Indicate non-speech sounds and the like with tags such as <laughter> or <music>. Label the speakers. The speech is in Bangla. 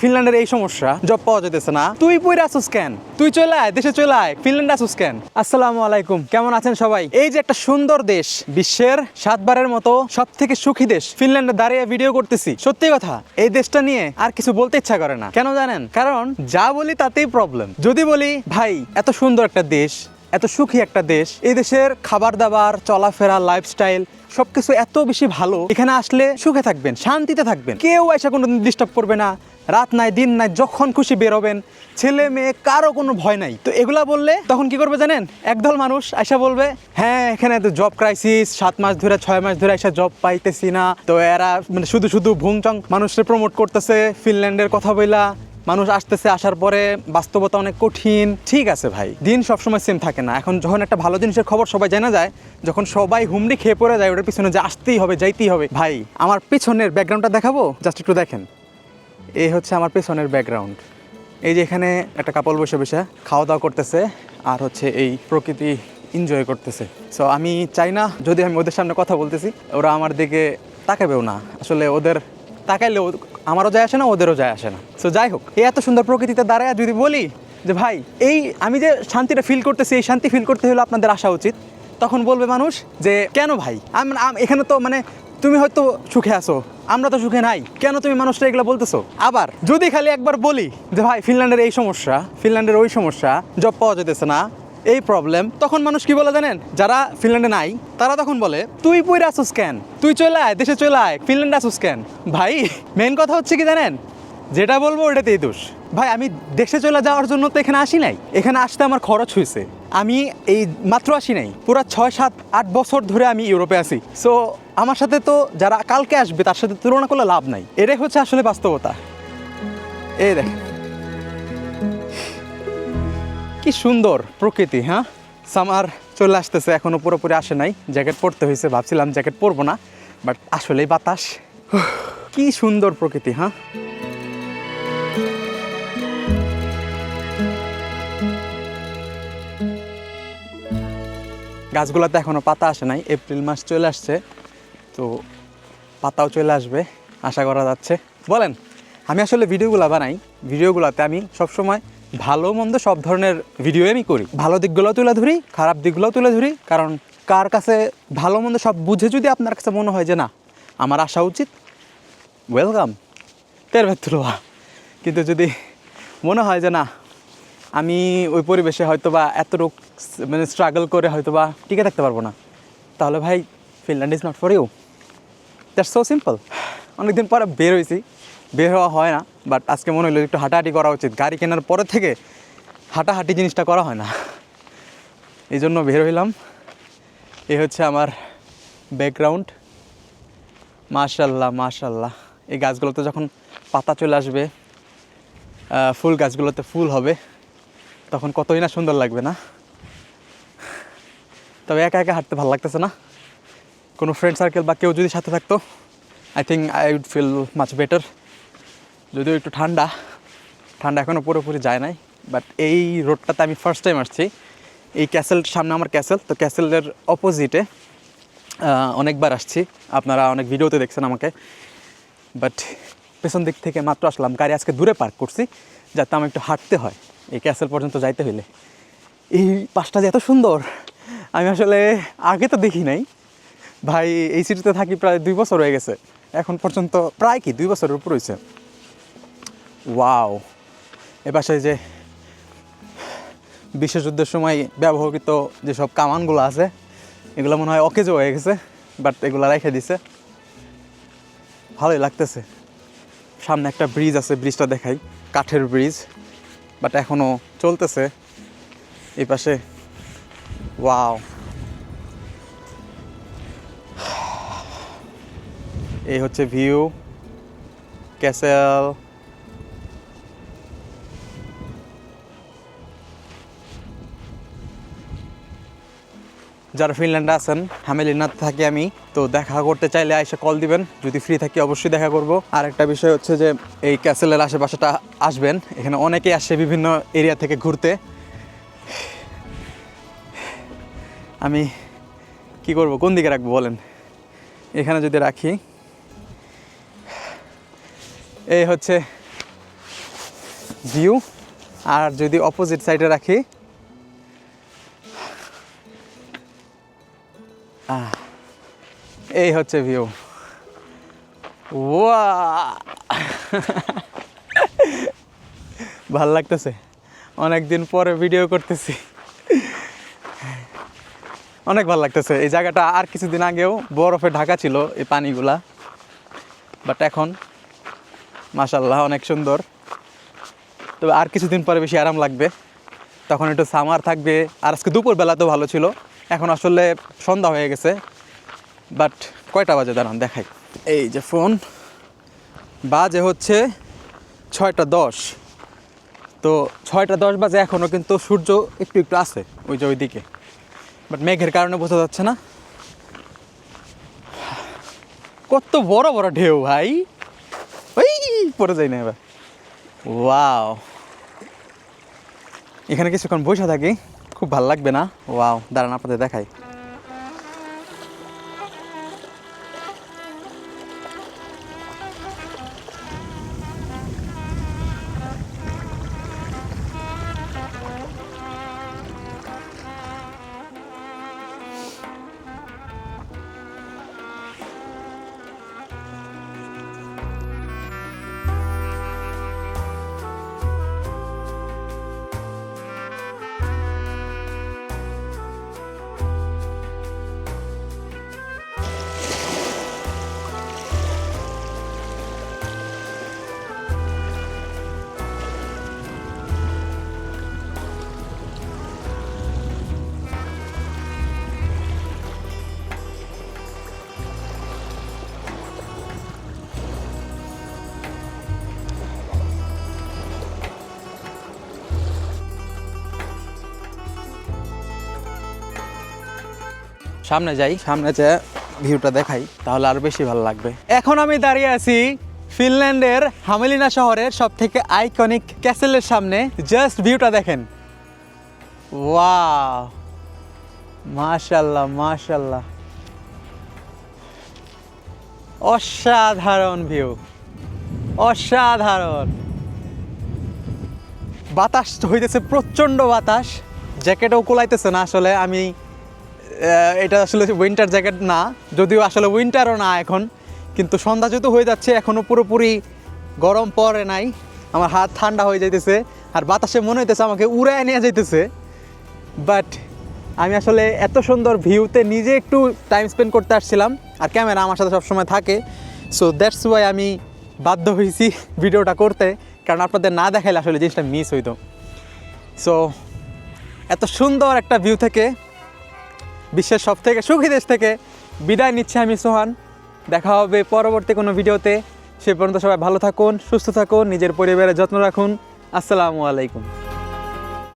Speaker 1: ফিনল্যান্ডের এই সমস্যা জব পাওয়া যেতেছে না। তুই পইরা আসুস কেন? তুই চলে আয়, দেশে চলে আয়, ফিনল্যান্ড আসুস কেন? আসসালামু আলাইকুম, কেমন আছেন সবাই? এই যে একটা সুন্দর দেশ, বিশ্বের সাতবারের মতো সব থেকে সুখী দেশ, ফিনল্যান্ডে দাঁড়িয়ে ভিডিও করতেছি। সত্যি কথা, এই দেশটা নিয়ে আর কিছু বলতে ইচ্ছা করে না। কেন জানেন? কারণ যা বলি তাতেই প্রবলেম যদি বলি, ভাই, এত সুন্দর একটা দেশ, এত সুখী একটা দেশ, এই দেশের খাবার দাবার চলাফেরা লাইফস্টাইল সবকিছু এত বেশি ভালো। এখানে আসলে সুখে থাকবেন, শান্তিতে থাকবেন। কেউ এসে কোনো ডিস্টার্ব করবে না। রাত নাই, দিন নাই, যখন খুশি বেরোবেন ছেলে মেয়ে, কারও কোনো ভয় নাই। তো এগুলা বললে তখন কি করবে জানেন? একদল মানুষ আইসা বলবে হ্যাঁ এখানে তো জব ক্রাইসিস সাত মাস ধরে, ছয় মাস ধরে আইসা জব পাইতেছি না। তো এরা মানে শুধু শুধু ভুংচং মানুষকে প্রমোট করতেছে, ফিনল্যান্ডের কথা বইলা মানুষ আসতেছে, আসার পরে বাস্তবতা অনেক কঠিন। ঠিক আছে ভাই, দিন সবসময় সেম থাকে না। এখন যখন একটা ভালো জিনিসের খবর সবাই জানা যায়, যখন সবাই হুমড়ি খেয়ে পড়ে যায়, ওটার পিছনে যে আসতেই হবে, যাইতেই হবে। ভাই, আমার পিছনের ব্যাকগ্রাউন্ডটা দেখাবো? জাস্ট একটু দেখেন। এই হচ্ছে আমার পেছনের ব্যাকগ্রাউন্ড এই যে এখানে একটা কাপল বসে বসে খাওয়া দাওয়া করতেছে আর হচ্ছে এই প্রকৃতি এনজয় করতেছে। সো আমি চাই না, যদি আমি ওদের সামনে কথা বলতেছি, ওরা আমার দিকে তাকাবেও না। আসলে ওদের তাকাইলেও আমারও যায় আসে না, ওদেরও যায় আসে না। সো যাই হোক, এই এত সুন্দর প্রকৃতিতে দাঁড়ায় যদি বলি যে, ভাই, এই আমি যে শান্তিটা ফিল করতেছি, এই শান্তি ফিল করতে হলে আপনাদের আসা উচিত। তখন বলবে মানুষ যে, কেন ভাই? এখানে তো মানে তুমি হয়তো সুখে আছো, আমরা তো সুখে নাই। কেন তুমি মানুষটা এগুলো বলতেছো? আবার, যদি খালি একবার বলি যে, ভাই, ফিনল্যান্ডের এই সমস্যা, ফিনল্যান্ডের ওই সমস্যা জব পাওয়া যেতেছে না, এই প্রবলেম তখন মানুষ কি বলে জানেন? যারা ফিনল্যান্ডে নাই, তারা তখন বলে, তুই পইরা আসুস কেন? তুই চলে আয়, দেশে চলে আয়, ফিনল্যান্ডে আসুস কেন? ভাই মেন কথা হচ্ছে কি জানেন? যেটা বলব ওটাতেই দোষ। ভাই, আমি দেশে চলে যাওয়ার জন্য তো এখানে আসি নাই। এখানে আসতে আমার খরচ হয়েছে আমি এই মাত্র আসি নাই। পুরো ছয়, সাত, আট বছর ধরে আমি ইউরোপে আছি। সো আমার সাথে তো যারা কালকে আসবে, তার সাথে তুলনা করলে লাভ নাই। এটাই হচ্ছে আসলে বাস্তবতা। এই দেখ কি সুন্দর প্রকৃতি হ্যাঁ? সামার চলে আসতেছে, এখনও পুরোপুরি আসে নাই। জ্যাকেট পরতে হয়েছে, ভাবছিলাম জ্যাকেট পরবো না, বাট আসলেই বাতাস। কি সুন্দর প্রকৃতি হ্যাঁ? গাছগুলোতে এখনও পাতা আসে নাই, এপ্রিল মাস চলে আসছে। তো পাতাও চলে আসবে, আশা করা যাচ্ছে। বলেন, আমি আসলে ভিডিওগুলো বানাই, ভিডিওগুলোতে আমি সবসময় ভালো মন্দ সব ধরনের ভিডিও আমি করি। ভালো দিকগুলোও তুলে ধরি, খারাপ দিকগুলোও তুলে ধরি, কারণ কার কাছে ভালো মন্দ সব বুঝে যদি আপনার কাছে মনে হয় যে না, আমার আসা উচিত ওয়েলকাম তের ভেতরুয়া কিন্তু যদি মনে হয় যে না, আমি ওই পরিবেশে হয়তো বা এত রোগ মানে স্ট্রাগল করে হয়তো বা টিকে থাকতে পারব না, তাহলে ভাই Finland is not for you that's so simple অনেকদিন পরে বের হয়েছি। বের হওয়া হয় না বাট আজকে মনে হলো একটু হাঁটাহাঁটি করা উচিত। গাড়ি কেনার পরে থেকে হাঁটাহাঁটি জিনিসটা করা হয় না। এই জন্য বের হইলাম। এই হচ্ছে আমার ব্যাকগ্রাউন্ড মাশাল্লাহ মাশাল্লাহ এই গাছগুলোতে যখন পাতা চলে আসবে ফুল গাছগুলোতে ফুল হবে, তখন কতই না সুন্দর লাগবে না। তবে একা একা হাঁটতে ভালো লাগতেছে না? কোনো ফ্রেন্ড সার্কেল বা কেউ যদি সাথে থাকতো I think I would feel much better যদিও একটু ঠান্ডা ঠান্ডা এখনও পুরোপুরি যায় নাই বাট এই রোডটাতে আমি ফার্স্ট টাইম আসছি। এই ক্যাসেল সামনে আমার ক্যাসেল তো ক্যাসেলের অপোজিটে অনেকবার আসছি। আপনারা অনেক ভিডিওতে দেখছেন আমাকে। বাট পেছন দিক থেকে মাত্র আসলাম। গাড়ি আজকে দূরে পার্ক করছি, যাতে আমার একটু হাঁটতে হয়, এই ক্যাসেল পর্যন্ত যাইতে হইলে। এই পাশটা যে এত সুন্দর, আমি আসলে আগে তো দেখি নাই। ভাই, এই সিটিতে থাকি প্রায় দুই বছর হয়ে গেছে। এখন পর্যন্ত প্রায় কি, দুই বছরের উপর হয়েছে ওয়াও। এ বাসায় যে বিশ্বযুদ্ধের সময় ব্যবহৃত যেসব কামানগুলো আছে, এগুলো মনে হয় অকেজো হয়ে গেছে, বাট এগুলো রেখে দিছে। ভালোই লাগতেছে। সামনে একটা ব্রিজ আছে, ব্রিজটা দেখাই, কাঠের ব্রিজ, বাট এখনও চলতেছে। এই পাশে, ওয়াও। এই হচ্ছে ভিউ, ক্যাসেল। যারা ফিনল্যান্ডে আছেন হ্যামেলিনাথ থাকি আমি, তো দেখা করতে চাইলে আইসা কল দিবেন। যদি ফ্রি থাকি অবশ্যই দেখা করব। আর একটা বিষয় হচ্ছে যে, এই ক্যাসেলের আশেপাশেটা আসবেন। এখানে অনেকেই আসে বিভিন্ন এরিয়া থেকে ঘুরতে। আমি কি করব? কোন দিকে রাখব বলেন? এখানে যদি রাখি। এই হচ্ছে ভিউ আর যদি অপোজিট সাইডে রাখি এই হচ্ছে ভিউ ওয়া <laughs> ভালো লাগতেছে। অনেক দিন পরে ভিডিও করতেছি। অনেক ভালো লাগতেছে। এই জায়গাটা আর কিছুদিন আগেও বরফে ঢাকা ছিল এই পানিগুলা। বাট এখন মাশাল্লাহ অনেক সুন্দর। তবে আর কিছুদিন পরে বেশি আরাম লাগবে। তখন একটু সামার থাকবে। আর আজকে দুপুরবেলা তো ভালো ছিল। এখন আসলে সন্ধ্যা হয়ে গেছে। বাট কয়টা বাজে দাঁড়ান, দেখাই। এই যে ফোন বাজে হচ্ছে ছয়টা দশ। তো ছয়টা দশ বাজে এখনও কিন্তু সূর্য একটু একটু আছে, ওই যে ওইদিকে। বাট মেঘের কারণে বোঝা যাচ্ছে না। কত বড় বড় ঢেউ ভাই। পড়ে যাই না এবার। ওয়াও। এখানে কিছুক্ষণ বসে থাকি খুব ভালো লাগবে না? ওয়াও দাঁড়ান আপনাদের দেখাই। সামনে যাই, সামনে যে ভিউটা দেখাই, তাহলে আরও বেশি ভালো লাগবে। এখন আমি দাঁড়িয়ে আছি ফিনল্যান্ডের হামেলিনা শহরের সব থেকে আইকনিক ক্যাসেলের সামনে। জাস্ট ভিউটা দেখেন। ওয়া মাশাল্লাহ মাশাল্লাহ। অসাধারণ ভিউ অসাধারণ। বাতাস হইতেছে প্রচণ্ড বাতাস। জ্যাকেটও কোলাইতেছে না আসলে, আমি এটা আসলে উইন্টার জ্যাকেট না, যদিও আসলে উইন্টারও না এখন, কিন্তু সন্ধ্যা যেহেতু হয়ে যাচ্ছে এখনও পুরোপুরি গরম পরে নাই, আমার হাত ঠান্ডা হয়ে যাইতেছে, আর বাতাসে মনে হইতেছে আমাকে উড়ায় নিয়ে যাইতেছে। বাট আমি আসলে এত সুন্দর ভিউতে নিজে একটু টাইম স্পেন্ড করতে আসছিলাম, আর ক্যামেরা আমার সাথে সবসময় থাকে সো দ্যাটস ওয়াই আমি বাধ্য হয়েছি ভিডিওটা করতে, কারণ আপনাদের না দেখাইলে আসলে জিনিসটা মিস হইতো। সো এত সুন্দর একটা ভিউ থেকে বিশ্বের সব থেকে সুখী দেশ থেকে বিদায় নিচ্ছে আমি সোহান। দেখা হবে পরবর্তী কোনো ভিডিওতে। সে পর্যন্ত সবাই ভালো থাকুন, সুস্থ থাকুন, নিজের পরিবারের যত্ন রাখুন। আসসালামু আলাইকুম।